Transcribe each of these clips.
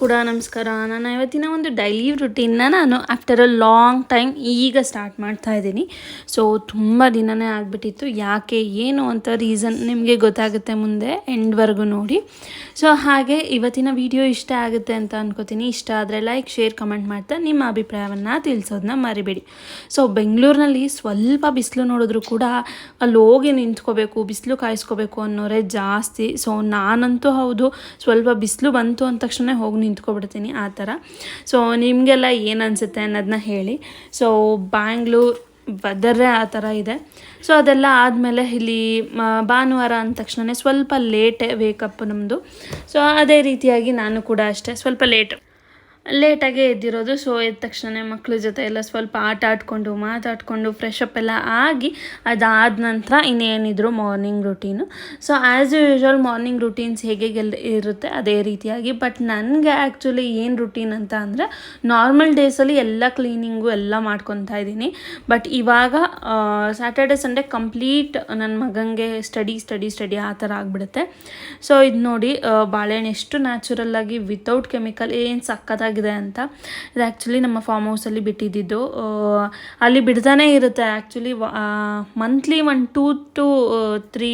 ಕೂಡ ನಮಸ್ಕಾರ. ನಾನು ಇವತ್ತಿನ ಒಂದು ಡೈಲಿ ರುಟೀನ್ನ ನಾನು ಆಫ್ಟರ್ ಅ ಲಾಂಗ್ ಟೈಮ್ ಈಗ ಸ್ಟಾರ್ಟ್ ಮಾಡ್ತಾ ಇದ್ದೀನಿ. ಸೊ ತುಂಬ ದಿನನೇ ಆಗಿಬಿಟ್ಟಿತ್ತು. ಯಾಕೆ, ಏನು ಅಂತ ರೀಸನ್ ನಿಮಗೆ ಗೊತ್ತಾಗುತ್ತೆ ಮುಂದೆ ಎಂಡ್ವರೆಗೂ ನೋಡಿ. ಸೊ ಹಾಗೆ ಇವತ್ತಿನ ವಿಡಿಯೋ ಇಷ್ಟ ಆಗುತ್ತೆ ಅಂತ ಅನ್ಕೋತೀನಿ. ಇಷ್ಟ ಆದರೆ ಲೈಕ್ ಶೇರ್ ಕಮೆಂಟ್ ಮಾಡ್ತಾ ನಿಮ್ಮ ಅಭಿಪ್ರಾಯವನ್ನು ತಿಳಿಸೋದನ್ನ ಮರಿಬೇಡಿ. ಸೊ ಬೆಂಗಳೂರಿನಲ್ಲಿ ಸ್ವಲ್ಪ ಬಿಸಿಲು ನೋಡಿದ್ರು ಕೂಡ ಅಲ್ಲಿ ಹೋಗಿ ನಿಂತ್ಕೋಬೇಕು, ಬಿಸಿಲು ಕಾಯಿಸ್ಕೋಬೇಕು ಅನ್ನೋರೇ ಜಾಸ್ತಿ. ಸೊ ನಾನಂತೂ ಹೌದು, ಸ್ವಲ್ಪ ಬಿಸಿಲು ಬಂತು ಅಂದ ತಕ್ಷಣ ಹೋಗಿ ನಿಂತ್ಕೊಬಿಡ್ತೀನಿ ಆ ಥರ. ಸೊ ನಿಮಗೆಲ್ಲ ಏನು ಅನಿಸುತ್ತೆ ಅನ್ನೋದನ್ನ ಹೇಳಿ. ಸೊ ಬ್ಯಾಂಗ್ಳೂರ್ ವೆದರೇ ಆ ಥರ ಇದೆ. ಸೊ ಅದೆಲ್ಲ ಆದಮೇಲೆ ಇಲ್ಲಿ ಭಾನುವಾರ ಅಂದ ತಕ್ಷಣವೇ ಸ್ವಲ್ಪ ಲೇಟೇ ವೇಕಪ್ ನಮ್ಮದು ಸೊ ಅದೇ ರೀತಿಯಾಗಿ ನಾನು ಕೂಡ ಅಷ್ಟೇ ಸ್ವಲ್ಪ ಲೇಟ್ ಲೇಟಾಗೇ ಎದ್ದಿರೋದು. ಸೊ ಎದ್ದ ತಕ್ಷಣ ಮಕ್ಕಳ ಜೊತೆ ಎಲ್ಲ ಸ್ವಲ್ಪ ಆಟ ಆಡ್ಕೊಂಡು, ಮಾತಾಡಿಕೊಂಡು ಫ್ರೆಶಪ್ ಎಲ್ಲ ಆಗಿ ಅದಾದ ನಂತರ ಇನ್ನೇನಿದ್ರು morning routine so as usual morning routines ಹೇಗೆ ಇರುತ್ತೆ ಅದೇ ರೀತಿಯಾಗಿ. ಬಟ್ ನನಗೆ ಆ್ಯಕ್ಚುಲಿ ಏನು ರುಟೀನ್ ಅಂತ ಅಂದರೆ ನಾರ್ಮಲ್ ಡೇಸಲ್ಲಿ ಎಲ್ಲ ಕ್ಲೀನಿಂಗು ಎಲ್ಲ ಮಾಡ್ಕೊತಾ ಇದ್ದೀನಿ. ಬಟ್ ಇವಾಗ ಸ್ಯಾಟರ್ಡೆ ಸಂಡೇ ಕಂಪ್ಲೀಟ್ ನನ್ನ ಮಗನಿಗೆ ಸ್ಟಡಿ ಸ್ಟಡಿ ಸ್ಟಡಿ ಆ ಥರ ಆಗಿಬಿಡುತ್ತೆ. ಸೊ ಇದು ನೋಡಿ ಬಾಳೆಹಣ್ಣು ಎಷ್ಟು ನ್ಯಾಚುರಲ್ಲಾಗಿ ವಿತೌಟ್ ಕೆಮಿಕಲ್ ಏನು ಸಕ್ಕತ್ತಾಗಿದೆ ಅಂತ. ಇದು ಆ್ಯಕ್ಚುಲಿ ನಮ್ಮ ಫಾರ್ಮ್ ಹೌಸಲ್ಲಿ ಬಿಟ್ಟಿದ್ದಿದ್ದು ಅಲ್ಲಿ ಬಿಡ್ತಾನೆ ಇರುತ್ತೆ. Actually monthly one two to three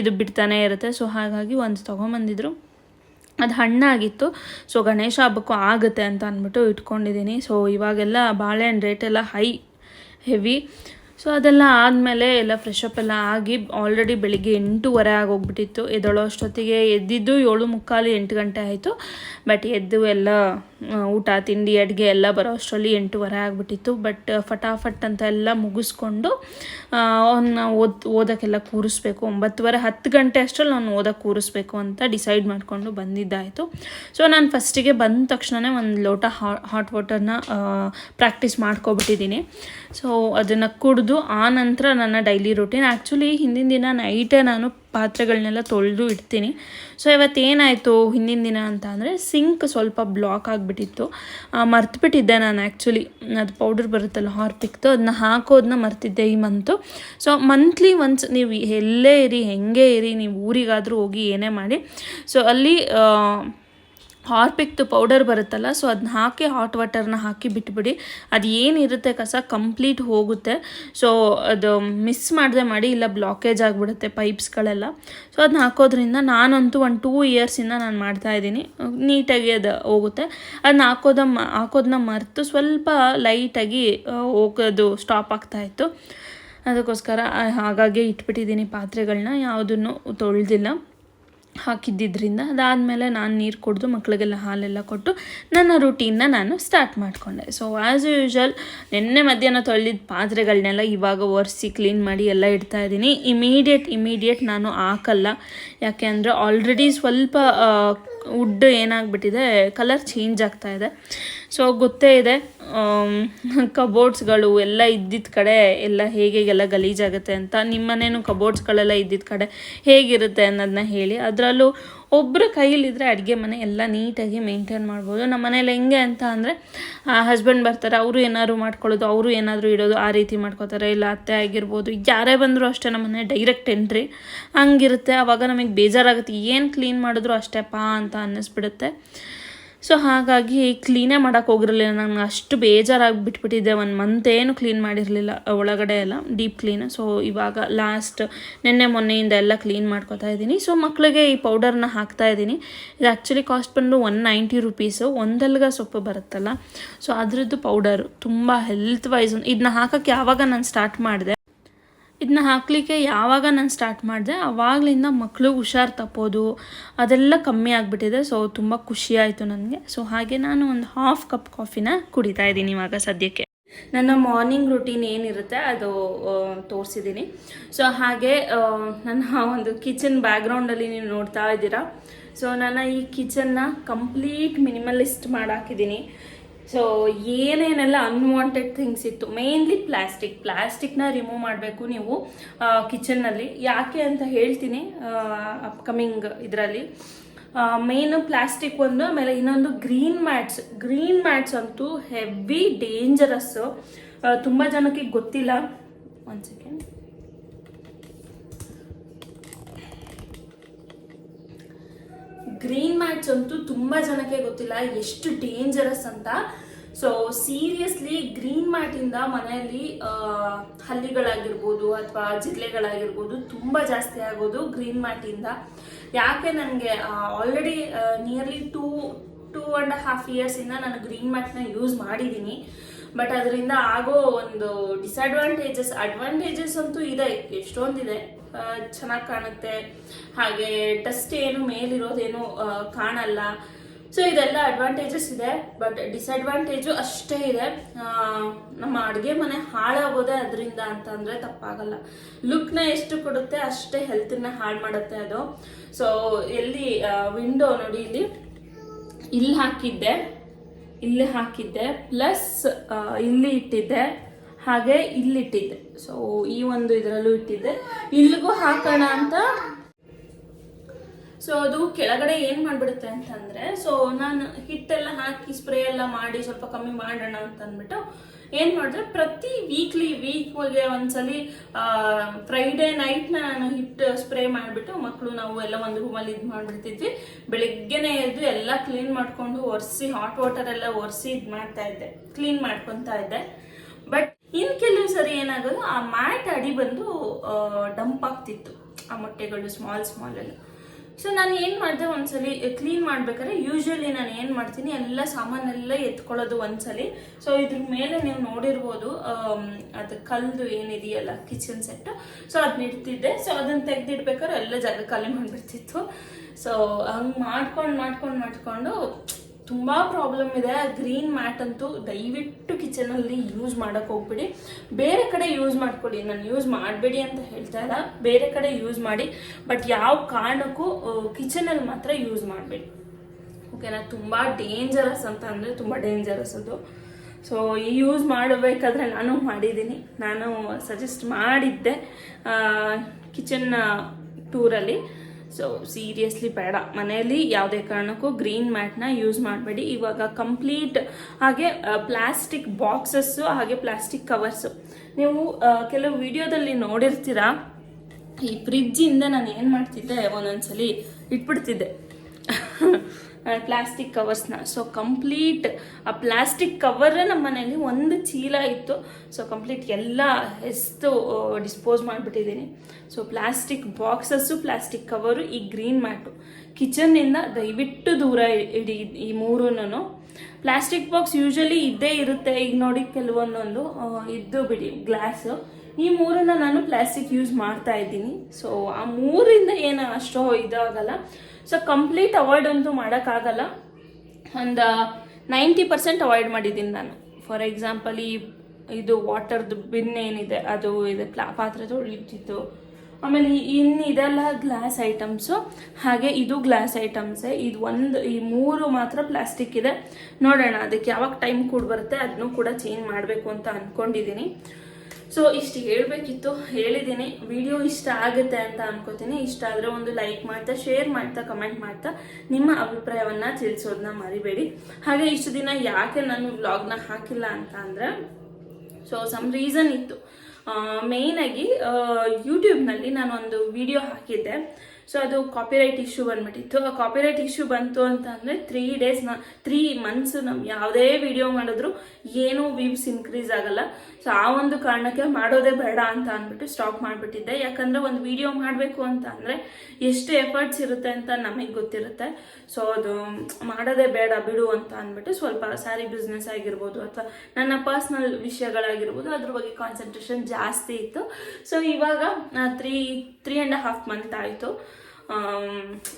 ಇದು ಬಿಡ್ತಾನೆ ಇರುತ್ತೆ. ಸೊ ಹಾಗಾಗಿ ಒಂದು ತೊಗೊಂಬಂದಿದ್ರು. ಅದು ಹಣ್ಣಾಗಿತ್ತು ಸೊ ಗಣೇಶ ಹಬ್ಬಕ್ಕೂ ಆಗುತ್ತೆ ಅಂತ ಅಂದ್ಬಿಟ್ಟು ಇಟ್ಕೊಂಡಿದ್ದೀನಿ. ಸೊ ಇವಾಗೆಲ್ಲ ಬಾಳೆಹಣ್ಣು ರೇಟ್ ಎಲ್ಲ ಹೈ ಹೆವಿ ಸೊ ಅದೆಲ್ಲ ಆದಮೇಲೆ ಎಲ್ಲ ಫ್ರೆಶ್ ಎಲ್ಲ ಆಗಿ ಆಲ್ರೆಡಿ ಬೆಳಿಗ್ಗೆ ಎಂಟೂವರೆ ಆಗೋಗ್ಬಿಟ್ಟಿತ್ತು. ಎದ್ದೊಳೋ ಅಷ್ಟೊತ್ತಿಗೆ ಎದ್ದಿದ್ದು ಏಳು ಮುಕ್ಕಾಲು ಎಂಟು ಗಂಟೆ ಆಯಿತು. ಬಟ್ ಎದ್ದು ಎಲ್ಲ ಊಟ, ತಿಂಡಿ, ಅಡುಗೆ ಎಲ್ಲ ಬರೋ ಅಷ್ಟರಲ್ಲಿ ಎಂಟೂವರೆ ಆಗಿಬಿಟ್ಟಿತ್ತು. ಬಟ್ ಫಟಾಫಟ್ ಅಂತ ಎಲ್ಲ ಮುಗಿಸ್ಕೊಂಡು ಅವನ್ನ ಓದ್, ಓದೋಕ್ಕೆಲ್ಲ ಕೂರಿಸ್ಬೇಕು. ಒಂಬತ್ತುವರೆ ಹತ್ತು ಗಂಟೆ ಅಷ್ಟರಲ್ಲಿ ನಾನು ಓದೋಕ್ಕೆ ಕೂರಿಸ್ಬೇಕು ಅಂತ ಡಿಸೈಡ್ ಮಾಡಿಕೊಂಡು ಬಂದಿದ್ದಾಯಿತು. ಸೊ ನಾನು ಫಸ್ಟಿಗೆ ಬಂದ ತಕ್ಷಣವೇ ಒಂದು ಲೋಟ ಹಾಟ್ ವಾಟರ್ನ ಪ್ರಾಕ್ಟೀಸ್ ಮಾಡ್ಕೊಬಿಟ್ಟಿದ್ದೀನಿ. ಸೊ ಅದನ್ನು ಕುಡಿದು, ಆ ನಂತರ ನನ್ನ ಡೈಲಿ ರೂಟೀನ್ ಆ್ಯಕ್ಚುಲಿ ಹಿಂದಿನ ದಿನ ನೈಟೇ ನಾನು ಪಾತ್ರೆಗಳನ್ನೆಲ್ಲ ತೊಳೆದು ಇಡ್ತೀನಿ. ಸೊ ಇವತ್ತೇನಾಯಿತು ಹಿಂದಿನ ದಿನ ಅಂತ ಅಂದರೆ ಸಿಂಕ್ ಸ್ವಲ್ಪ ಬ್ಲಾಕ್ ಆಗಿಬಿಟ್ಟಿತ್ತು. ಮರ್ತುಬಿಟ್ಟಿದ್ದೆ ನಾನು ಆ್ಯಕ್ಚುಲಿ ಅದು ಪೌಡರ್ ಬರುತ್ತಲ್ಲ ಹಾರ್ಪಿಕ್ದು ಅದನ್ನ ಹಾಕೋದನ್ನ ಮರ್ತಿದ್ದೆ ಈ ಮಂತು. ಸೊ ಮಂತ್ಲಿ ಒನ್ಸ್ ನೀವು ಎಲ್ಲೇ ಇರಿ, ಹೆಂಗೆ ಇರಿ, ನೀವು ಊರಿಗಾದರೂ ಹೋಗಿ ಏನೇ ಮಾಡಿ. ಸೊ ಅಲ್ಲಿ ಹಾರ್ಪಿಕ್ದು ಪೌಡರ್ ಬರುತ್ತಲ್ಲ, ಸೊ ಅದನ್ನ ಹಾಕಿ ಹಾಟ್ ವಾಟರ್ನ ಹಾಕಿ ಬಿಟ್ಬಿಡಿ. ಅದು ಏನಿರುತ್ತೆ ಕಸ, ಕಂಪ್ಲೀಟ್ ಹೋಗುತ್ತೆ. ಸೊ ಅದು ಮಿಸ್ ಮಾಡದೆ ಮಾಡಿ ಇಲ್ಲ ಬ್ಲಾಕೇಜ್ ಆಗಿಬಿಡುತ್ತೆ ಪೈಪ್ಸ್ಗಳೆಲ್ಲ. ಸೊ ಅದನ್ನ ಹಾಕೋದ್ರಿಂದ ನಾನಂತೂ ಒಂದು ಟೂ ಇಯರ್ಸಿಂದ ನಾನು ಮಾಡ್ತಾ ಇದ್ದೀನಿ. ನೀಟಾಗಿ ಅದು ಹೋಗುತ್ತೆ. ಅದನ್ನ ಹಾಕೋದ ಹಾಕೋದನ್ನ ಮರೆತು ಸ್ವಲ್ಪ ಲೈಟಾಗಿ ಹೋಗೋದು ಸ್ಟಾಪ್ ಆಗ್ತಾಯಿತ್ತು ಅದಕ್ಕೋಸ್ಕರ ಹಾಗಾಗಿ ಇಟ್ಬಿಟ್ಟಿದ್ದೀನಿ ಪಾತ್ರೆಗಳನ್ನ ಯಾವುದನ್ನು ತೊಳೆದಿಲ್ಲ. ಹಾಕಿದ್ದಿದ್ರಿಂದ ಅದಾದಮೇಲೆ ನಾನು ನೀರು ಕುಡಿದು ಮಕ್ಕಳಿಗೆಲ್ಲ ಹಾಲೆಲ್ಲ ಕೊಟ್ಟು ನನ್ನ ರೂಟೀನ್ನ ನಾನು ಸ್ಟಾರ್ಟ್ ಮಾಡಿಕೊಂಡೆ. ಸೊ ಆ್ಯಸ್ ಯೂಶ್ವಲ್ ನಿನ್ನೆ ಮಧ್ಯಾಹ್ನ ತೊಳೆದಿದ್ದ ಪಾತ್ರೆಗಳನ್ನೆಲ್ಲ ಇವಾಗ ಒರೆಸಿ ಕ್ಲೀನ್ ಮಾಡಿ ಎಲ್ಲ ಇಡ್ತಾ ಇದ್ದೀನಿ. ಇಮಿಡಿಯೇಟ್ ಇಮಿಡಿಯೇಟ್ ನಾನು ಹಾಕಲ್ಲ. ಯಾಕೆ ಅಂದರೆ ಆಲ್ರೆಡಿ ಸ್ವಲ್ಪ ವುಡ್ ಏನಾಗ್ಬಿಟ್ಟಿದೆ ಕಲರ್ ಚೇಂಜ್ ಆಗ್ತಾ ಇದೆ. ಸೊ ಗೊತ್ತೇ ಇದೆ. ಕಬೋರ್ಡ್ಸ್ಗಳು ಎಲ್ಲ ಇದ್ದಿದ್ದ ಕಡೆ ಎಲ್ಲ ಹೇಗೆಲ್ಲ ಗಲೀಜಾಗುತ್ತೆ ಅಂತ ನಿಮ್ಮನೇನು ಕಬೋರ್ಡ್ಸ್ಗಳೆಲ್ಲ ಇದ್ದಿದ್ದ ಕಡೆ ಹೇಗಿರುತ್ತೆ ಅನ್ನೋದನ್ನ ಹೇಳಿ. ಅದರಲ್ಲೂ ಒಬ್ಬರ ಕೈಯಲ್ಲಿದ್ದರೆ ಅಡುಗೆ ಮನೆ ಎಲ್ಲ ನೀಟಾಗಿ ಮೇಂಟೈನ್ ಮಾಡ್ಬೋದು. ನಮ್ಮ ಮನೇಲಿ ಹೆಂಗೆ ಅಂತ ಅಂದರೆ ಹಸ್ಬೆಂಡ್ ಬರ್ತಾರೆ, ಅವರು ಏನಾದ್ರು ಮಾಡ್ಕೊಳ್ಳೋದು, ಅವರು ಏನಾದರೂ ಇಡೋದು, ಆ ರೀತಿ ಮಾಡ್ಕೋತಾರೆ. ಇಲ್ಲ ಅತ್ತೆ ಆಗಿರ್ಬೋದು, ಯಾರೇ ಬಂದರೂ ಅಷ್ಟೇ ನಮ್ಮ ಮನೆ ಡೈರೆಕ್ಟ್ ಎಂಟ್ರಿ ಹಂಗಿರುತ್ತೆ. ಆವಾಗ ನಮಗೆ ಬೇಜಾರಾಗುತ್ತೆ, ಏನು ಕ್ಲೀನ್ ಮಾಡಿದ್ರು ಅಷ್ಟೇಪ್ಪ ಅಂತ ಅನ್ನಿಸ್ಬಿಡುತ್ತೆ. ಸೊ ಹಾಗಾಗಿ ಕ್ಲೀನೇ ಮಾಡೋಕ್ಕೆ ಹೋಗಿರಲಿಲ್ಲ. ನಾನು ಅಷ್ಟು ಬೇಜಾರಾಗಿ ಬಿಟ್ಬಿಟ್ಟಿದ್ದೆ. ಒಂದು ಮಂತ್ ಏನು ಕ್ಲೀನ್ ಮಾಡಿರಲಿಲ್ಲ, ಒಳಗಡೆ ಎಲ್ಲ ಡೀಪ್ ಕ್ಲೀನ್ ಸೊ ಇವಾಗ ಲಾಸ್ಟ್ ನಿನ್ನೆ ಮೊನ್ನೆಯಿಂದ ಎಲ್ಲ ಕ್ಲೀನ್ ಮಾಡ್ಕೊತಾ ಇದ್ದೀನಿ. ಸೊ ಮಕ್ಕಳಿಗೆ ಈ ಪೌಡರ್ನ ಹಾಕ್ತಾ ಇದ್ದೀನಿ. ಇದು ಆ್ಯಕ್ಚುಲಿ ಕಾಸ್ಟ್ ಬಂದು ಒನ್ ನೈಂಟಿ ರುಪೀಸು ಒಂದಲ್ಗ ಸೊಪ್ಪು ಬರುತ್ತಲ್ಲ. ಸೊ ಅದರದ್ದು ಪೌಡರು ತುಂಬ ಹೆಲ್ತ್ ವೈಸ್ ಇದನ್ನ ಹಾಕೋಕ್ಕೆ ಯಾವಾಗ ನಾನು ಸ್ಟಾರ್ಟ್ ಮಾಡಿದೆ? ಇದನ್ನ ಹಾಕಲಿಕ್ಕೆ ಯಾವಾಗ ನಾನು ಸ್ಟಾರ್ಟ್ ಮಾಡಿದೆ ಆವಾಗಲಿಂದ ಮಕ್ಕಳು ಹುಷಾರು ತಪ್ಪೋದು, ಅದೆಲ್ಲ ಕಮ್ಮಿ ಆಗಿಬಿಟ್ಟಿದೆ. ಸೊ ತುಂಬ ಖುಷಿ ಆಯಿತು ನನಗೆ. ಸೊ ಹಾಗೆ ನಾನು ಒಂದು ಹಾಫ್ ಕಪ್ ಕಾಫಿನ ಕುಡಿತಾ ಇದ್ದೀನಿ ಇವಾಗ ಸದ್ಯಕ್ಕೆ. ನನ್ನ ಮಾರ್ನಿಂಗ್ ರುಟೀನ್ ಏನಿರುತ್ತೆ ಅದು ತೋರಿಸಿದ್ದೀನಿ. ಸೊ ಹಾಗೆ ನನ್ನ ಒಂದು ಕಿಚನ್ ಬ್ಯಾಕ್ಗ್ರೌಂಡಲ್ಲಿ ನೀವು ನೋಡ್ತಾ ಇದ್ದೀರಾ. ಸೊ ನಾನು ಈ ಕಿಚನ್ನ ಕಂಪ್ಲೀಟ್ ಮಿನಿಮಲಿಸ್ಟ್ ಮಾಡಾಕಿದ್ದೀನಿ. ಸೊ ಏನೇನೆಲ್ಲ ಅನ್ವಾಂಟೆಡ್ ಥಿಂಗ್ಸ್ ಇತ್ತು? ಮೇನ್ಲಿ ಪ್ಲಾಸ್ಟಿಕ್ ಪ್ಲಾಸ್ಟಿಕ್ನ ರಿಮೂವ್ ಮಾಡಬೇಕು ನೀವು ಕಿಚನ್ನಲ್ಲಿ ಯಾಕೆ ಅಂತ ಹೇಳ್ತೀನಿ ಅಪ್ಕಮಿಂಗ್ ಇದರಲ್ಲಿ. ಮೇನ್ ಪ್ಲಾಸ್ಟಿಕ್ ಒಂದು, ಆಮೇಲೆ ಇನ್ನೊಂದು ಗ್ರೀನ್ ಮ್ಯಾಟ್ಸ್ ಗ್ರೀನ್ ಮ್ಯಾಟ್ಸ್ ಅಂತೂ ಹೆವಿ ಡೇಂಜರಸ್ಸು ತುಂಬ ಜನಕ್ಕೆ ಗೊತ್ತಿಲ್ಲ. ಒಂದು ಸೆಕೆಂಡ್ ಗ್ರೀನ್ ಮ್ಯಾಟ್ಸ್ ಅಂತೂ ತುಂಬ ಜನಕ್ಕೆ ಗೊತ್ತಿಲ್ಲ, ಎಷ್ಟು ಡೇಂಜರಸ್ ಅಂತ. ಸೊ ಸೀರಿಯಸ್ಲಿ ಗ್ರೀನ್ ಮ್ಯಾಟಿಂದ ಮನೆಯಲ್ಲಿ ಹಲ್ಲಿಗಳಾಗಿರ್ಬೋದು ಅಥವಾ ಜಿಲ್ಲೆಗಳಾಗಿರ್ಬೋದು ತುಂಬ ಜಾಸ್ತಿ ಆಗೋದು ಗ್ರೀನ್ ಮ್ಯಾಟಿಂದ ಯಾಕೆ ನನಗೆ already nearly two two and half ಇಯರ್ಸಿಂದ ನಾನು ಗ್ರೀನ್ ಮ್ಯಾಟ್ನ ಯೂಸ್ ಮಾಡಿದ್ದೀನಿ ಬಟ್ ಅದರಿಂದ ಆಗೋ ಒಂದು ಡಿಸ್ಅಡ್ವಾಂಟೇಜಸ್ ಅಡ್ವಾಂಟೇಜಸ್ ಅಂತೂ ಇದೆ. ಎಷ್ಟೊಂದಿದೆ. ಚೆನ್ನಾಗಿ ಕಾಣುತ್ತೆ. ಹಾಗೆ ಡಸ್ಟ್ ಏನು ಮೇಲಿರೋದೇನು ಕಾಣಲ್ಲ. ಸೊ ಇದೆಲ್ಲ ಅಡ್ವಾಂಟೇಜಸ್ ಇದೆ. ಬಟ್ ಡಿಸ್ಅಡ್ವಾಂಟೇಜು ಅಷ್ಟೇ ಇದೆ. ನಮ್ಮ ಅಡುಗೆ ಮನೆ ಹಾಳಾಗೋದೇ ಅದರಿಂದ ಅಂತ ಅಂದರೆ ತಪ್ಪಾಗಲ್ಲ. ಲುಕ್ನ ಎಷ್ಟು ಕೊಡುತ್ತೆ ಅಷ್ಟೇ ಹೆಲ್ತನ್ನ ಹಾಳು ಮಾಡುತ್ತೆ ಅದು. ಸೊ ಎಲ್ಲಿ ವಿಂಡೋ ನೋಡಿ ಇಲ್ಲಿ. ಇಲ್ಲಿ ಹಾಕಿದ್ದೆ. ಇಲ್ಲಿ ಹಾಕಿದ್ದೆ ಪ್ಲಸ್ ಇಲ್ಲಿ ಇಟ್ಟಿದ್ದೆ, ಹಾಗೆ ಇಲ್ಲಿ ಇಟ್ಟಿದ್ದೆ. ಸೊ ಈ ಒಂದು ಇದರಲ್ಲೂ ಇಟ್ಟಿದ್ದೆ. ಇಲ್ಲಿಗೂ ಹಾಕೋಣ ಅಂತ. ಸೊ ಅದು ಕೆಳಗಡೆ ಏನ್ ಮಾಡ್ಬಿಡುತ್ತೆ ಅಂತಂದ್ರೆ ಸೊ ನಾನು ಹಿಟ್ಟೆಲ್ಲ ಹಾಕಿ ಸ್ಪ್ರೇ ಎಲ್ಲ ಮಾಡಿ ಸ್ವಲ್ಪ ಕಮ್ಮಿ ಮಾಡೋಣ ಅಂತ ಅಂದ್ಬಿಟ್ಟು ಏನ್ ಮಾಡಿದ್ರೆ ಪ್ರತಿ ವೀಕ್ಲಿ ವೀಕ್ಗೆ ಒಂದ್ಸಲಿ ಫ್ರೈಡೇ ನೈಟ್ ನಾನು ಹಿಟ್ಟು ಸ್ಪ್ರೇ ಮಾಡಿಬಿಟ್ಟು ಮಕ್ಕಳು ನಾವು ಎಲ್ಲ ಒಂದು ರೂಮಲ್ಲಿ ಇದು ಮಾಡಿಬಿಡ್ತಿದ್ವಿ. ಬೆಳಿಗ್ಗೆನೆ ಎದ್ದು ಎಲ್ಲ ಕ್ಲೀನ್ ಮಾಡ್ಕೊಂಡು ಒರೆಸಿ ಹಾಟ್ ವಾಟರ್ ಎಲ್ಲ ಒರೆಸಿ ಇದು ಮಾಡ್ತಾ ಇದ್ದೆ. ಕ್ಲೀನ್ ಮಾಡ್ಕೊತಾ ಇದ್ದೆ. ಬಟ್ ಇನ್ ಕೆಲವು ಸರಿ ಏನಾಗೋದು, ಆ ಮ್ಯಾಟ್ ಅಡಿ ಬಂದು ಡಂಪ್ ಆಗ್ತಿತ್ತು. ಆ ಮೊಟ್ಟೆಗಳು ಸ್ಮಾಲ್ ಸ್ಮಾಲ್ ಎಲ್ಲ. ಸೊ ನಾನು ಏನು ಮಾಡಿದೆ ಒಂದ್ಸಲಿ ಕ್ಲೀನ್ ಮಾಡ್ಬೇಕಾದ್ರೆ ಯೂಶ್ವಲಿ ನಾನು ಏನು ಮಾಡ್ತೀನಿ, ಎಲ್ಲ ಸಾಮಾನೆಲ್ಲ ಎತ್ಕೊಳ್ಳೋದು ಒಂದ್ಸಲಿ. ಸೊ ಇದ್ರ ಮೇಲೆ ನೀವು ನೋಡಿರ್ಬೋದು ಅದು ಕಲ್ದು ಏನಿದೆಯಲ್ಲ ಕಿಚನ್ ಸೆಟ್ ಸೊ ಅದನ್ನ ಇಡ್ತಿದ್ದೆ ಸೊ ಅದನ್ನ ತೆಗ್ದಿಡ್ಬೇಕಾದ್ರೆ ಎಲ್ಲ ಜಾಗ ಖಾಲಿ ಮಾಡಿಬಿಡ್ತಿತ್ತು. ಸೊ ಹಂಗೆ ಮಾಡ್ಕೊಂಡು ಮಾಡ್ಕೊಂಡು ಮಾಡ್ಕೊಂಡು ತುಂಬ ಪ್ರಾಬ್ಲಮ್ ಇದೆ. ಗ್ರೀನ್ ಮ್ಯಾಟ್ ಅಂತೂ ದಯವಿಟ್ಟು ಕಿಚನಲ್ಲಿ ಯೂಸ್ ಮಾಡೋಕೆ ಹೋಗ್ಬಿಡಿ. ಬೇರೆ ಕಡೆ ಯೂಸ್ ಮಾಡ್ಕೊಳ್ಳಿ. ನಾನು ಯೂಸ್ ಮಾಡಬೇಡಿ ಅಂತ ಹೇಳ್ತಾ ಇಲ್ಲ. ಬೇರೆ ಕಡೆ ಯೂಸ್ ಮಾಡಿ. ಬಟ್ ಯಾವ ಕಾರಣಕ್ಕೂ ಕಿಚನಲ್ಲಿ ಮಾತ್ರ ಯೂಸ್ ಮಾಡಬೇಡಿ. ಓಕೆನಾ ತುಂಬ ಡೇಂಜರಸ್ ಅಂತ ಅಂದರೆ ತುಂಬ ಡೇಂಜರಸ್ ಅದು. ಸೊ ಯೂಸ್ ಮಾಡಬೇಕಾದ್ರೆ ನಾನು ಮಾಡಿದ್ದೀನಿ. ನಾನು ಸಜೆಸ್ಟ್ ಮಾಡಿದ್ದೆ ಕಿಚನ್ ಟೂರಲ್ಲಿ ಸೊ ಸೀರಿಯಸ್ಲಿ ಬೇಡ. ಮನೆಯಲ್ಲಿ ಯಾವುದೇ ಕಾರಣಕ್ಕೂ ಗ್ರೀನ್ ಮ್ಯಾಟ್ನ ಯೂಸ್ ಮಾಡಬೇಡಿ. ಇವಾಗ ಕಂಪ್ಲೀಟ್ ಹಾಗೆ ಪ್ಲಾಸ್ಟಿಕ್ ಬಾಕ್ಸಸ್ಸು ಹಾಗೆ ಪ್ಲಾಸ್ಟಿಕ್ ಕವರ್ಸು ನೀವು ಕೆಲವು ವಿಡಿಯೋದಲ್ಲಿ ನೋಡಿರ್ತೀರಾ, ಈ ಫ್ರಿಜ್ಜಿಂದ ನಾನು ಏನು ಮಾಡ್ತಿದ್ದೆ, ಒಂದೊಂದ್ಸಲಿ ಇಟ್ಬಿಡ್ತಿದ್ದೆ. ಪ್ಲಾಸ್ಟಿಕ್ ಕವರ್ಸ್ನ ಸೊ ಕಂಪ್ಲೀಟ್ ಆ ಪ್ಲಾಸ್ಟಿಕ್ ಕವರ್ ನಮ್ಮ ಮನೆಯಲ್ಲಿ ಒಂದು ಚೀಲ ಇತ್ತು. ಸೊ ಕಂಪ್ಲೀಟ್ ಎಲ್ಲ ಎಷ್ಟು dispose ಮಾಡಿಬಿಟ್ಟಿದ್ದೀನಿ. So plastic boxes plastic cover ಈ ಗ್ರೀನ್ ಮ್ಯಾಟು ಕಿಚನ್ನಿಂದ ದಯವಿಟ್ಟು ದೂರ ಇಡಿ ಈ ಮೂರೂ ಪ್ಲಾಸ್ಟಿಕ್ ಬಾಕ್ಸ್ ಯೂಶಲಿ ಇದ್ದೇ ಇರುತ್ತೆ. ಈಗ ನೋಡಿ ಕೆಲವೊಂದೊಂದು ಇದ್ದು ಬಿಡಿ ಗ್ಲಾಸು ಈ ಮೂರನ್ನ ನಾನು ಪ್ಲಾಸ್ಟಿಕ್ ಯೂಸ್ ಮಾಡ್ತಾ ಇದ್ದೀನಿ. ಸೊ ಆ ಮೂರಿಂದ ಏನು ಅಷ್ಟು ಇದಾಗಲ್ಲ. ಸೊ ಕಂಪ್ಲೀಟ್ ಅವಾಯ್ಡ್ ಅಂತೂ ಮಾಡೋಕ್ಕಾಗಲ್ಲ. ಒಂದು ನೈಂಟಿ ಪರ್ಸೆಂಟ್ ಅವಾಯ್ಡ್ ಮಾಡಿದ್ದೀನಿ ನಾನು. ಫಾರ್ ಎಕ್ಸಾಂಪಲ್ ಈ ಇದು ವಾಟರ್ದು ಬಿನ್ ಏನಿದೆ, ಅದು ಇದು ಪ್ಲಾ ಪಾತ್ರೆ ತೊಳಿತಿತ್ತು ಆಮೇಲೆ ಇನ್ನು ಇದೆಲ್ಲ ಗ್ಲಾಸ್ ಐಟಮ್ಸು ಹಾಗೆ ಇದು ಗ್ಲಾಸ್ ಐಟಮ್ಸೇ ಇದು ಒಂದು, ಈ ಮೂರು ಮಾತ್ರ ಪ್ಲಾಸ್ಟಿಕ್ ಇದೆ. ನೋಡೋಣ, ಅದಕ್ಕೆ ಯಾವಾಗ ಟೈಮ್ ಕೂಡ ಬರುತ್ತೆ, ಅದನ್ನು ಕೂಡ ಚೇಂಜ್ ಮಾಡಬೇಕು ಅಂತ ಅಂದ್ಕೊಂಡಿದ್ದೀನಿ ಸೊ ಇಷ್ಟು ಹೇಳಬೇಕಿತ್ತು. ಹೇಳಿದ್ದೀನಿ ವಿಡಿಯೋ ಇಷ್ಟ ಆಗುತ್ತೆ ಅಂತ ಅನ್ಕೋತೀನಿ. ಇಷ್ಟ ಆದರೆ ಒಂದು ಲೈಕ್ ಮಾಡ್ತಾ ಶೇರ್ ಮಾಡ್ತಾ ಕಮೆಂಟ್ ಮಾಡ್ತಾ ನಿಮ್ಮ ಅಭಿಪ್ರಾಯವನ್ನು ತಿಳಿಸೋದನ್ನ ಮರಿಬೇಡಿ. ಹಾಗೆ ಇಷ್ಟು ದಿನ ಯಾಕೆ ನಾನು ವ್ಲಾಗ್ನ ಹಾಕಿಲ್ಲ ಅಂತ ಅಂದರೆ ಸೊ ಸಮ್ ರೀಸನ್ ಇತ್ತು. ಮೇಯ್ನಾಗಿ ಯೂಟ್ಯೂಬ್ನಲ್ಲಿ ಒಂದು ವಿಡಿಯೋ ಹಾಕಿದ್ದೆ. ಸೊ ಅದು ಕಾಪಿರೈಟ್ ಇಶ್ಯೂ ಬಂದ್ಬಿಟ್ಟಿತ್ತು. ಆ ಕಾಪಿರೈಟ್ ಇಶ್ಯೂ ಬಂತು ಅಂತ ಅಂದರೆ ತ್ರೀ ಡೇಸ್ನ ತ್ರೀ ಮಂತ್ಸ್ ನಾವು ಯಾವುದೇ ವಿಡಿಯೋ ಮಾಡಿದ್ರು ಏನೂ ವ್ಯೂಸ್ ಇನ್ಕ್ರೀಸ್ ಆಗಲ್ಲ. ಸೊ ಆ ಒಂದು ಕಾರಣಕ್ಕೆ ಮಾಡೋದೇ ಬೇಡ ಅಂತ ಅಂದ್ಬಿಟ್ಟು ಸ್ಟಾಪ್ ಮಾಡಿಬಿಟ್ಟಿದ್ದೆ. ಯಾಕಂದರೆ ಒಂದು ವಿಡಿಯೋ ಮಾಡಬೇಕು ಅಂತ ಅಂದರೆ ಎಷ್ಟು ಎಫರ್ಟ್ಸ್ ಇರುತ್ತೆ ಅಂತ ನಮಗೆ ಗೊತ್ತಿರುತ್ತೆ. ಸೊ ಅದು ಮಾಡೋದೇ ಬೇಡ ಬಿಡು ಅಂತ ಅಂದ್ಬಿಟ್ಟು ಸ್ವಲ್ಪ ಸ್ಯಾರಿ ಬಿಸ್ನೆಸ್ ಆಗಿರ್ಬೋದು ಅಥವಾ ನನ್ನ ಪರ್ಸ್ನಲ್ ವಿಷಯಗಳಾಗಿರ್ಬೋದು, ಅದ್ರ ಬಗ್ಗೆ ಕಾನ್ಸಂಟ್ರೇಷನ್ ಜಾಸ್ತಿ ಇತ್ತು. ಸೊ ಇವಾಗ three three and half month ಆಯಿತು.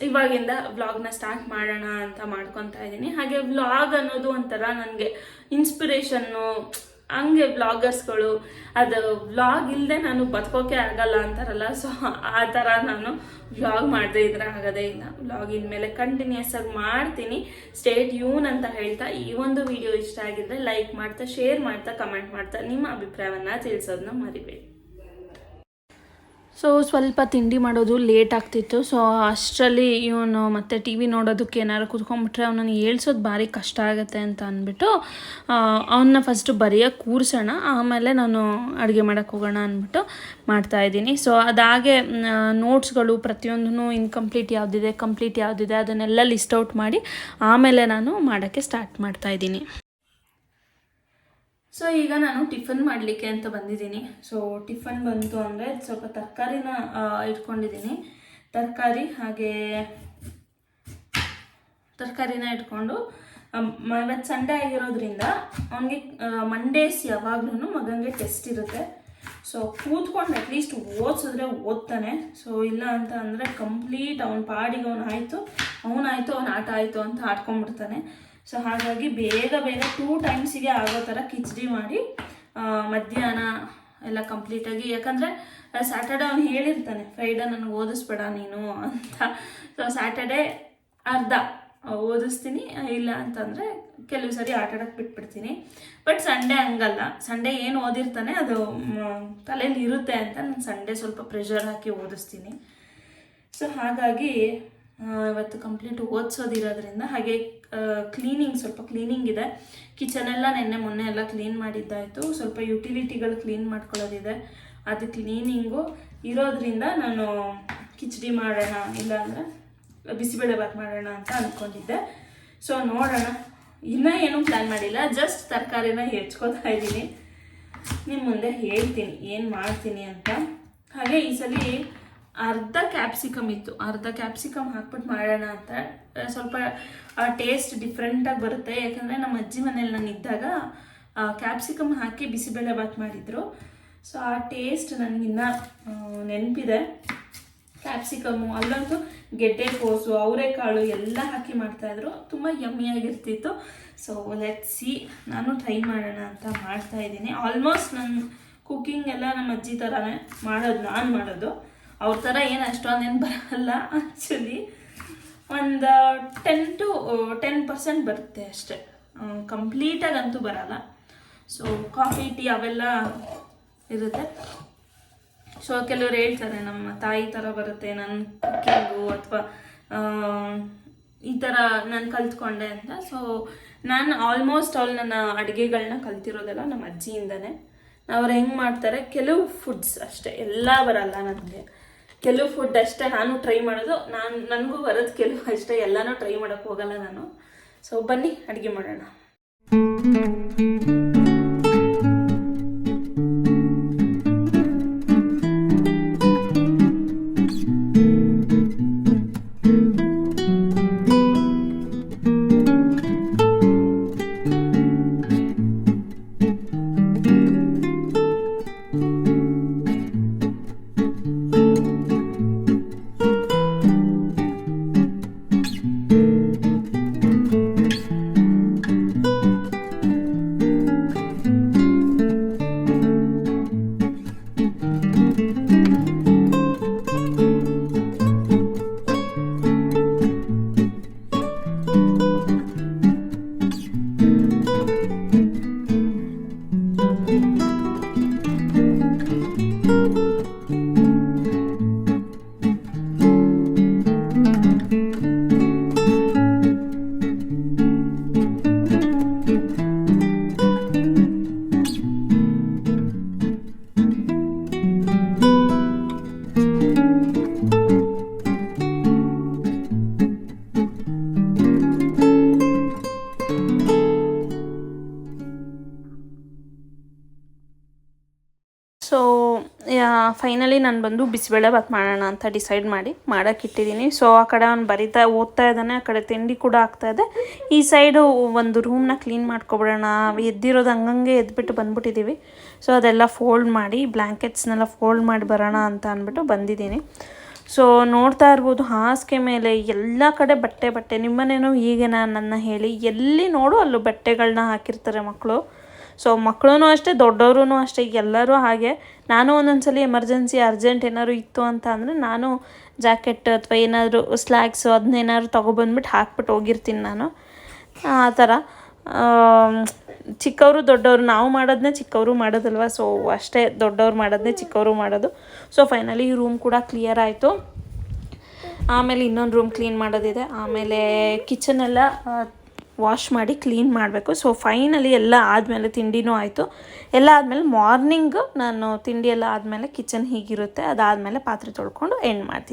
ಇವಾಗಿಂದ ವ್ಲಾಗ್ನ ಸ್ಟಾರ್ಟ್ ಮಾಡೋಣ ಅಂತ ಮಾಡ್ಕೊತಾ ಇದ್ದೀನಿ. ಹಾಗೆ ವ್ಲಾಗ್ ಅನ್ನೋದು ಒಂಥರ ನನಗೆ ಇನ್ಸ್ಪಿರೇಷನ್ನು ಹಂಗೆ ವ್ಲಾಗರ್ಸ್ಗಳು ಅದು ವ್ಲಾಗ್ ಇಲ್ಲದೆ ನಾನು ಬದುಕೋಕೆ ಆಗಲ್ಲ ಅಂತಾರಲ್ಲ ಸೊ ಆ ಥರ ನಾನು ವ್ಲಾಗ್ ಮಾಡದೇ ಇದ್ರೆ ಆಗೋದೇ ಇಲ್ಲ. ವ್ಲಾಗ್ ಮೇಲೆ ಕಂಟಿನ್ಯೂಸ್ ಆಗಿ ಮಾಡ್ತೀನಿ. ಸ್ಟೇಟ್ ಯೂನ್ ಅಂತ ಹೇಳ್ತಾ ಈ ಒಂದು ವಿಡಿಯೋ ಇಷ್ಟ ಆಗಿದ್ರೆ ಲೈಕ್ ಮಾಡ್ತಾ ಶೇರ್ ಮಾಡ್ತಾ ಕಮೆಂಟ್ ಮಾಡ್ತಾ ನಿಮ್ಮ ಅಭಿಪ್ರಾಯವನ್ನು ತಿಳಿಸೋದನ್ನ ಮರಿಬೇಡಿ. ಸೊ ಸ್ವಲ್ಪ ತಿಂಡಿ ಮಾಡೋದು ಲೇಟ್ ಆಗ್ತಿತ್ತು. ಸೊ ಅಷ್ಟರಲ್ಲಿ ಇವನು ಮತ್ತೆ ಟಿ ವಿ ನೋಡೋದಕ್ಕೆ ಏನಾರು ಕುತ್ಕೊಂಡ್ಬಿಟ್ರೆ ಅವನನ್ನು ಏಳ್ಸೋದು ಭಾರಿ ಕಷ್ಟ ಆಗುತ್ತೆ ಅಂತ ಅಂದ್ಬಿಟ್ಟು ಅವನ್ನ ಫಸ್ಟು ಬರೆಯೋಕೆ ಕೂರಿಸೋಣ, ಆಮೇಲೆ ನಾನು ಅಡುಗೆ ಮಾಡೋಕ್ಕೆ ಹೋಗೋಣ ಅಂದ್ಬಿಟ್ಟು ಮಾಡ್ತಾಯಿದ್ದೀನಿ ಸೊ ಅದಾಗೆ ನೋಟ್ಸ್ಗಳು ಪ್ರತಿಯೊಂದೂ ಇನ್ಕಂಪ್ಲೀಟ್ ಯಾವುದಿದೆ ಕಂಪ್ಲೀಟ್ ಯಾವುದಿದೆ ಅದನ್ನೆಲ್ಲ ಲಿಸ್ಟ್ ಔಟ್ ಮಾಡಿ ಆಮೇಲೆ ನಾನು ಮಾಡೋಕ್ಕೆ ಸ್ಟಾರ್ಟ್ ಮಾಡ್ತಾಯಿದ್ದೀನಿ ಸೊ ಈಗ ನಾನು ಟಿಫನ್ ಮಾಡಲಿಕ್ಕೆ ಅಂತ ಬಂದಿದ್ದೀನಿ. ಸೊ ಟಿಫನ್ ಬಂತು ಅಂದರೆ ಸ್ವಲ್ಪ ತರಕಾರಿನ ಇಟ್ಕೊಂಡಿದ್ದೀನಿ. ತರಕಾರಿ ಹಾಗೆ ತರಕಾರಿನ ಇಟ್ಕೊಂಡು ಇವತ್ತು ಸಂಡೇ ಆಗಿರೋದ್ರಿಂದ ಅವನಿಗೆ ಮಂಡೇಸ್ ಯಾವಾಗ್ಲೂ ಮಗನಿಗೆ ಟೆಸ್ಟ್ ಇರುತ್ತೆ. ಸೊ ಕೂತ್ಕೊಂಡು ಅಟ್ಲೀಸ್ಟ್ ಓದಿಸಿದ್ರೆ ಓದ್ತಾನೆ. ಸೊ ಇಲ್ಲ ಅಂತ ಅಂದರೆ ಕಂಪ್ಲೀಟ್ ಅವನ ಪಾಡಿಗೆ ಅವನು ಆಯಿತು, ಅವನಾಯಿತು, ಅವನ ಆಟ ಆಯಿತು ಅಂತ ಆಡ್ಕೊಂಡ್ಬಿಡ್ತಾನೆ. ಸೊ ಹಾಗಾಗಿ ಬೇಗ ಬೇಗ ಟೂ ಟೈಮ್ಸಿಗೆ ಆಗೋ ಥರ ಕಿಚಡಿ ಮಾಡಿ ಮಧ್ಯಾಹ್ನ ಎಲ್ಲ ಕಂಪ್ಲೀಟಾಗಿ ಯಾಕಂದರೆ ಸ್ಯಾಟರ್ಡೆ ಅವ್ನು ಹೇಳಿರ್ತಾನೆ ಫ್ರೈಡೇ ನನಗೆ ಓದಿಸ್ಬೇಡ ನೀನು ಅಂತ. ಸೊ ಸ್ಯಾಟರ್ಡೆ ಅರ್ಧ ಓದಿಸ್ತೀನಿ, ಇಲ್ಲ ಅಂತಂದರೆ ಕೆಲವು ಸರಿ ಆಟ ಆಡೋಕ್ಕೆ ಬಿಟ್ಬಿಡ್ತೀನಿ. ಬಟ್ ಸಂಡೇ ಹಂಗಲ್ಲ. ಸಂಡೇ ಏನು ಓದಿರ್ತಾನೆ, ಅದು ತಲೆಯಲ್ಲಿ ಇರುತ್ತೆ ಅಂತ ನಾನು ಸಂಡೇ ಸ್ವಲ್ಪ ಪ್ರೆಷರ್ ಹಾಕಿ ಓದಿಸ್ತೀನಿ. ಸೊ ಹಾಗಾಗಿ ಇವತ್ತು ಕಂಪ್ಲೀಟ್ ಓದಿಸೋದಿರೋದ್ರಿಂದ ಹಾಗೆ ಕ್ಲೀನಿಂಗ್ ಸ್ವಲ್ಪ ಕ್ಲೀನಿಂಗ್ ಇದೆ. ಕಿಚನ್ ಎಲ್ಲ ನೆನ್ನೆ ಮೊನ್ನೆ ಎಲ್ಲ ಕ್ಲೀನ್ ಮಾಡಿದ್ದಾಯಿತು. ಸ್ವಲ್ಪ ಯುಟಿಲಿಟಿಗಳು ಕ್ಲೀನ್ ಮಾಡ್ಕೊಳ್ಳೋದಿದೆ. ಅದು ಕ್ಲೀನಿಂಗು ಇರೋದ್ರಿಂದ ನಾನು ಕಿಚಡಿ ಮಾಡೋಣ, ಇಲ್ಲಾಂದರೆ ಬಿಸಿಬೇಳೆ ಬಾತ್ ಮಾಡೋಣ ಅಂತ ಅಂದ್ಕೊಂಡಿದ್ದೆ ಸೊ ನೋಡೋಣ. ಇನ್ನೂ ಏನೂ ಪ್ಲ್ಯಾನ್ ಮಾಡಿಲ್ಲ. ಜಸ್ಟ್ ತರಕಾರಿನ ಹೆಚ್ಕೋತಾ ಇದ್ದೀನಿ. ನಿಮ್ಮ ಮುಂದೆ ಹೇಳ್ತೀನಿ, ಏನು ಮಾಡ್ತೀನಿ ಅಂತ. ಹಾಗೆ ಈ ಸಲ ಅರ್ಧ ಕ್ಯಾಪ್ಸಿಕಮ್ ಇತ್ತು. ಅರ್ಧ ಕ್ಯಾಪ್ಸಿಕಮ್ ಹಾಕ್ಬಿಟ್ಟು ಮಾಡೋಣ ಅಂತ. ಆ, ಸ್ವಲ್ಪ ಟೇಸ್ಟ್ ಡಿಫ್ರೆಂಟಾಗಿ ಬರುತ್ತೆ. ಯಾಕಂದರೆ ನಮ್ಮ ಅಜ್ಜಿ ಮನೇಲಿ ನಾನು ಇದ್ದಾಗ ಕ್ಯಾಪ್ಸಿಕಮ್ ಹಾಕಿ ಬಿಸಿಬೇಳೆ ಬಾತ್ ಮಾಡಿದರು. ಸೊ ಆ ಟೇಸ್ಟ್ ನನಗಿನ್ನ ನೆನಪಿದೆ. ಕ್ಯಾಪ್ಸಿಕಮ್ಮು ಅಲ್ಲಂತೂ ಗೆಡ್ಡೆ ಕೋಸು ಅವರೆಕಾಳು ಎಲ್ಲ ಹಾಕಿ ಮಾಡ್ತಾಯಿದ್ರು. ತುಂಬ ಯಮ್ಮಿಯಾಗಿರ್ತಿತ್ತು ಸೊ ಸಿ ನಾನು ಟ್ರೈ ಮಾಡೋಣ ಅಂತ ಮಾಡ್ತಾ ಇದ್ದೀನಿ. ಆಲ್ಮೋಸ್ಟ್ ನನ್ನ ಕುಕ್ಕಿಂಗ್ ಎಲ್ಲ ನಮ್ಮ ಅಜ್ಜಿ ಥರನೇ ಮಾಡೋದು ನಾನು ಮಾಡೋದು. ಅವ್ರ ಥರ ಏನು ಅಷ್ಟೊಂದೇನು ಬರಲ್ಲ ಆ್ಯಕ್ಚುಲಿ ಒಂದು ಟೆನ್ ಟು ಟೆನ್ ಪರ್ಸೆಂಟ್ ಬರುತ್ತೆ ಅಷ್ಟೆ. ಕಂಪ್ಲೀಟಾಗಿ ಅಂತೂ ಬರಲ್ಲ. ಸೊ ಕಾಫಿ ಟೀ ಅವೆಲ್ಲ ಇರುತ್ತೆ. ಸೊ ಕೆಲವರು ಹೇಳ್ತಾರೆ, ನಮ್ಮ ತಾಯಿ ಥರ ಬರುತ್ತೆ ನನ್ನ ಕುಕ್ಕಿಂಗು ಅಥವಾ ಈ ಥರ ನಾನು ಕಲ್ತ್ಕೊಂಡೆ ಅಂತ. ಸೊ ನಾನು ಆಲ್ಮೋಸ್ಟ್ ಆಲ್ ನನ್ನ ಅಡುಗೆಗಳನ್ನ ಕಲ್ತಿರೋದೆಲ್ಲ ನಮ್ಮ ಅಜ್ಜಿಯಿಂದನೇ. ಅವ್ರು ಹೆಂಗೆ ಮಾಡ್ತಾರೆ, ಕೆಲವು ಫುಡ್ಸ್ ಅಷ್ಟೇ, ಎಲ್ಲ ಬರಲ್ಲ ನನಗೆ. ಕೆಲವು ಫುಡ್ ಅಷ್ಟೇ ನಾನು ಟ್ರೈ ಮಾಡೋದು. ನಾನು ನನಗೂ ಬರೋದು ಕೆಲವು ಅಷ್ಟೇ. ಎಲ್ಲನೂ ಟ್ರೈ ಮಾಡೋಕ್ಕೆ ಹೋಗಲ್ಲ ನಾನು. ಸೊ ಬನ್ನಿ, ಅಡುಗೆ ಮಾಡೋಣ. ಫೈನಲಿ ನಾನು ಬಂದು ಬಿಸಿಬೇಳೆ ಭಾತ್ ಮಾಡೋಣ ಅಂತ ಡಿಸೈಡ್ ಮಾಡಿ, ಮಾಡೋಕೆ ಇಟ್ಟಿದ್ದೀನಿ. ಸೊ ಆ ಕಡೆ ಅವ್ನು ಬರಿತಾ ಓದ್ತಾ ಇದ್ದಾನೆ, ಆ ಕಡೆ ತಿಂಡಿ ಕೂಡ ಆಗ್ತಾ ಇದೆ. ಈ ಸೈಡು ಒಂದು ರೂಮ್ನ ಕ್ಲೀನ್ ಮಾಡ್ಕೊಬಿಡೋಣ, ಎದ್ದಿರೋದು ಹಂಗಂಗೆ ಎದ್ಬಿಟ್ಟು ಬಂದ್ಬಿಟ್ಟಿದ್ದೀವಿ ಸೊ ಅದೆಲ್ಲ ಫೋಲ್ಡ್ ಮಾಡಿ ಬ್ಲ್ಯಾಂಕೆಟ್ಸ್ನೆಲ್ಲ ಫೋಲ್ಡ್ ಮಾಡಿ ಬರೋಣ ಅಂತ ಅಂದ್ಬಿಟ್ಟು ಬಂದಿದ್ದೀನಿ. ಸೊ ನೋಡ್ತಾ ಇರ್ಬೋದು, ಹಾಸಿಗೆ ಮೇಲೆ ಎಲ್ಲ ಕಡೆ ಬಟ್ಟೆ ಬಟ್ಟೆ. ನಿಮ್ಮನೇನೋ ಹೀಗೆ ನಾನು ನನ್ನ ಹೇಳಿ? ಎಲ್ಲಿ ನೋಡು ಅಲ್ಲೂ ಬಟ್ಟೆಗಳನ್ನ ಹಾಕಿರ್ತಾರೆ ಮಕ್ಕಳು ಸೊ ಮಕ್ಕಳೂ ಅಷ್ಟೇ ದೊಡ್ಡವರು ಅಷ್ಟೇ, ಎಲ್ಲರೂ ಹಾಗೆ. ನಾನು ಒಂದೊಂದ್ಸಲ ಎಮರ್ಜೆನ್ಸಿ ಅರ್ಜೆಂಟ್ ಏನಾದ್ರು ಇತ್ತು ಅಂತ ಅಂದರೆ ನಾನು ಜಾಕೆಟ್ ಅಥವಾ ಏನಾದರೂ ಸ್ಲ್ಯಾಕ್ಸು ಅದನ್ನೇನಾದ್ರು ತೊಗೊಬಂದ್ಬಿಟ್ಟು ಹಾಕ್ಬಿಟ್ಟು ಹೋಗಿರ್ತೀನಿ ನಾನು. ಆ ಥರ. ಚಿಕ್ಕವರು ದೊಡ್ಡವರು, ನಾವು ಮಾಡೋದನ್ನೇ ಚಿಕ್ಕವರು ಮಾಡೋದಲ್ವ? ಸೊ ಅಷ್ಟೇ, ದೊಡ್ಡವ್ರು ಮಾಡೋದನ್ನೇ ಚಿಕ್ಕವರು ಮಾಡೋದು. ಸೊ ಫೈನಲಿ ಈ ರೂಮ್ ಕೂಡ ಕ್ಲಿಯರ್ ಆಯಿತು. ಆಮೇಲೆ ಇನ್ನೊಂದು ರೂಮ್ ಕ್ಲೀನ್ ಮಾಡೋದಿದೆ. ಆಮೇಲೆ ಕಿಚನ್ ಎಲ್ಲ ವಾಶ್ ಮಾಡಿ ಕ್ಲೀನ್ ಮಾಡಬೇಕು. ಸೊ ಫೈನಲಿ ಎಲ್ಲ ಆದಮೇಲೆ ತಿಂಡಿನೂ ಆಯಿತು. ಎಲ್ಲ ಆದಮೇಲೆ ಮಾರ್ನಿಂಗ್ ನಾನು ತಿಂಡಿ ಎಲ್ಲ ಆದಮೇಲೆ ಕಿಚನ್ ಹೀಗಿರುತ್ತೆ. ಅದಾದಮೇಲೆ ಪಾತ್ರೆ ತೊಳ್ಕೊಂಡು ಎಂಡ್ ಮಾಡ್ತೀನಿ.